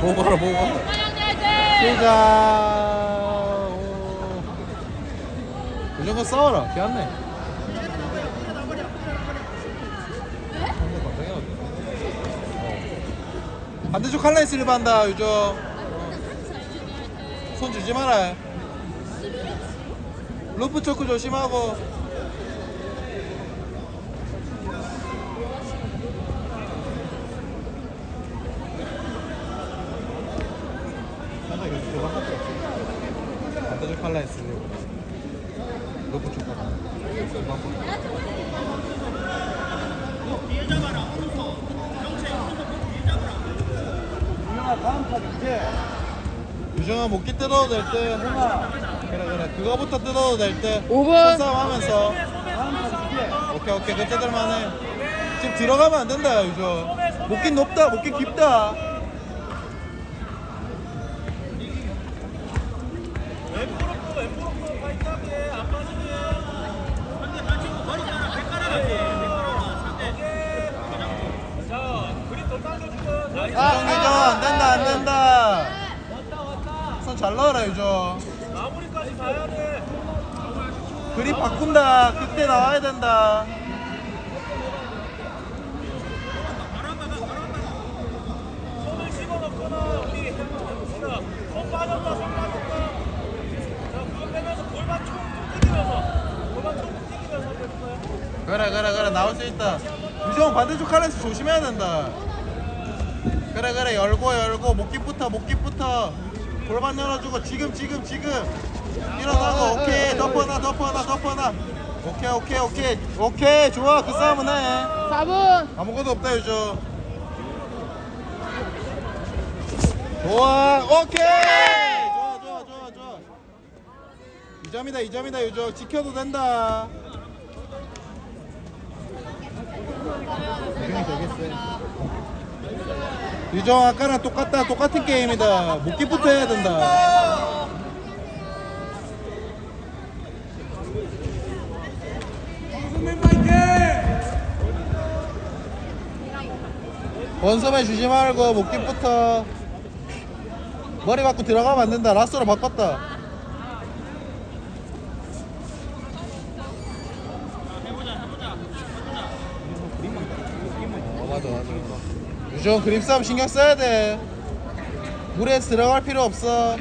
보고 가라 보고 가라 시작. 오. 무조건 싸워라. 걔안네. 반대쪽 칼라이스를 반다 유정. 손 주지 마라. 루프 초크 조심하고 반대쪽 칼라이스 루프 초크 유영아 다음 판 이제 유정아 목기 뜯어도 될 듯. 그래 그래 그거부터 뜯어도 될 듯. 5분. 싸움 하면서. 다음 판 이제 오케이 오케이 그때 들만해. 지금 들어가면 안 된다 유정. 목기 높다 목기 깊다. 손잘 넣어라 유정. 마무리까지 가야 돼 그립 바꾼다. 그때 나와야 된다. 손을 집어넣거나 우리 우리가 손 빠졌다 손 빠졌다 자 그거 빼면서 골반 총 튕기면서 골반 총 튕기면서 해볼까요? 그래 그래 그래 나올 수 있다. 유정 반대쪽 칼에서 조심해야 된다. 그래 그래 열고 열고 목깃부터 목깃부터 골반 열어주고 지금 지금 지금. 일어나고 오케이. 덮어놔 덮어놔 덮어놔 오케이 오케이 오케이. 오케이. 좋아. 그 싸움은 해. 4분. 아무것도 없다 유정 좋아. 오케이. 좋아 좋아 좋아 좋아. 2점이다 2점이다 유정 지켜도 된다. 유정이 되겠어 유정 아까랑 똑같다 똑같은 게임이다. 목기부터 해야 된다. 원섬에 주지 말고 목깃부터. 머리 받고 들어가면 안 된다. 라스로 바꿨다 어, 맞아 맞아 유정 그립 싸움 신경 써야 돼. 물에 들어갈 필요 없어.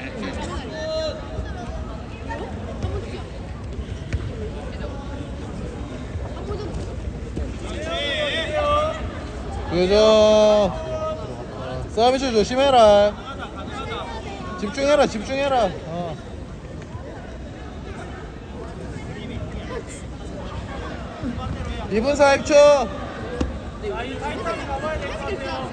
유정 서비스 조심해라. 집중해라 집중해라. 어. 이분 40초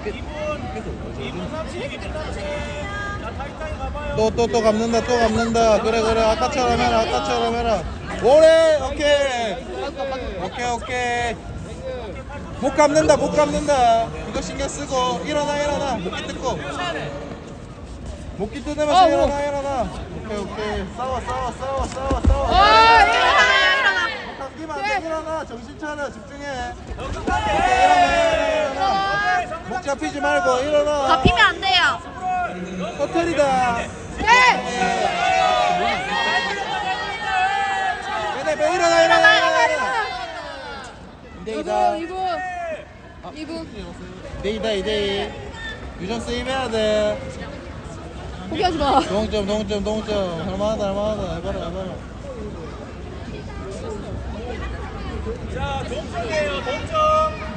자이 타이탄이 가봐야 될것 같아요 2분 2분 30 2분 30자 타이탄이 가봐요 또또 또 감는다 또 감는다. 그래 그래. 아까처럼 해라 아까처럼 해라. 오래? 오케이. 오케이 오케이. 못 감는다 못 감는다. 이거 신경 쓰고. 일어나 일어나. 목기 뜯고. 목기 뜯으면서 아, 뭐. 일어나 일어나. 오케이 오케이. 싸워 싸워 싸워 싸워 싸워. 일어나. 일어나 정신 차려 집중해. 일어나. 일어나 목 잡히지 말고 일어나. 잡히면 안 돼요. 호텔이다. 네. 일어나 일어나 일어나 이분, 2대2다. 이분. 이분. 2대2다 2대2 유정 세이브해야 돼. 포기하지 마. 동점 동점 동점. 할만하다 할만하다. 해봐라 해봐라 자 동점이에요 동점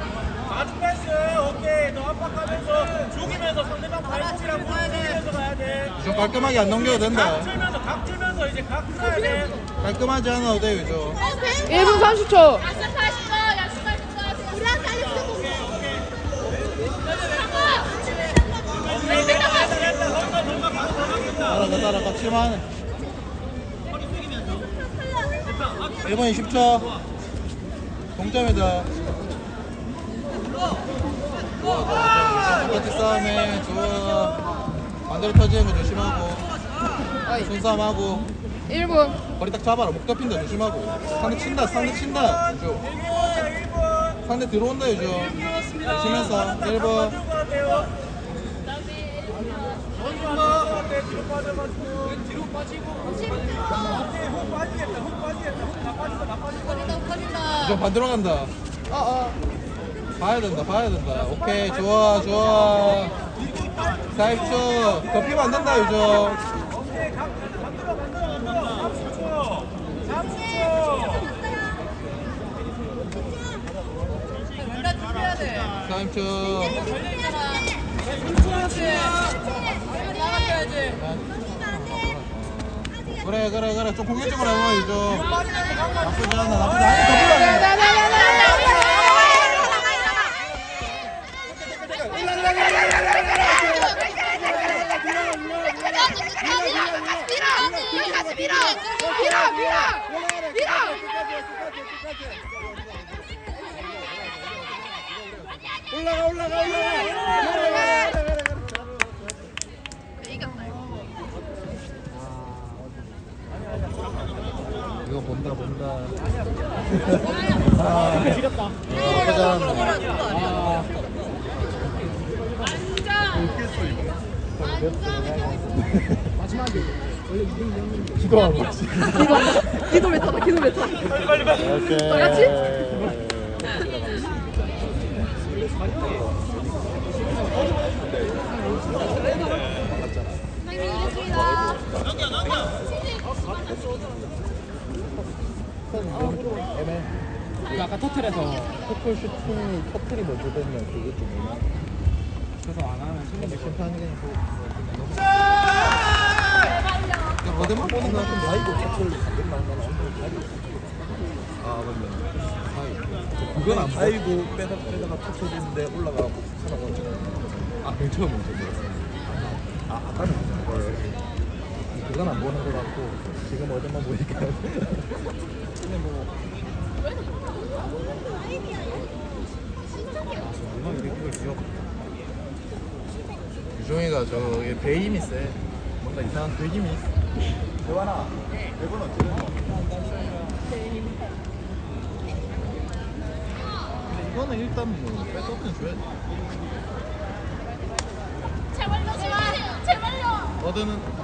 마주 패스 오케이. 너 압박하면서 죽이면서 상대방 발목이랑 공격하면서 가야 돼. 유정 깔끔하게 안 넘겨도 된다. 각 틀면서 각 틀면서 이제 각 틀어야 돼. 깔끔하지 않아도 돼 유정 1분 30초. 약속하시고 약속하시고 우리랑 살려주고 따라가 따라가. 칠만해 1분 20초 동점이다. 똑같이 싸움해. 좋아. 반대로 터지는 거 조심하고. 손싸움하고. 1분. 거리 딱 잡아라. 목 잡힌다 조심하고. 상대 친다 상대 친다. 조 1분 1분 상대 들어온다 요즘 치면서. 1번 뒤로 빠져가지고 뒤로 빠지고 앞에 훅 빠지겠다 훅 빠지겠다 훅다 빠진다 다 빠진다 요즘 반대로 간다. 봐야 된다 봐야 된다. 오케이 좋아 좋아. 40초 덮이면 안 된다 요즘 오케이 각 만들어 만들어 만들어 30초. 30초 30초 그래 그래 그래 좀 공격적으로 요즘 나쁘지 않아 나쁘지 않아 밀어 밀어 밀어 밀어 밀어 올라가 올라가 올라가 이겼다 이거 본다 본다. 아 지렸다 나쁘지. 않아 기도하고 있지. 기도 기도 메타다 기도 메타. 오케이 다 같이? 이겼습니다 그 아까 터틀에서 터틀 슈팅 터틀이 먼저 되면 그게 좀 뭐냐 그래서 안 하면 심판이 심판이 그냥 그냥 어디만 보는 거 같은데 아이고 터틀 나온 건 엄청 다이고 아 맞네 그건 안 아이고 빼다 빼다가 터틀인데 올라가고 살아가지고 아 괜찮아 문제네 아 아까는 문제네 그건 안 보는 거 같고 지금 어디만 보니까 근데 뭐 유종이가 저기 배임이 세. 뭔가 이상한 배임이 있어. 대환아, 대본 됐노? 근데 이거는 일단 뭐 백업은 줘야 돼. 제발요 제발요 제발요 어드는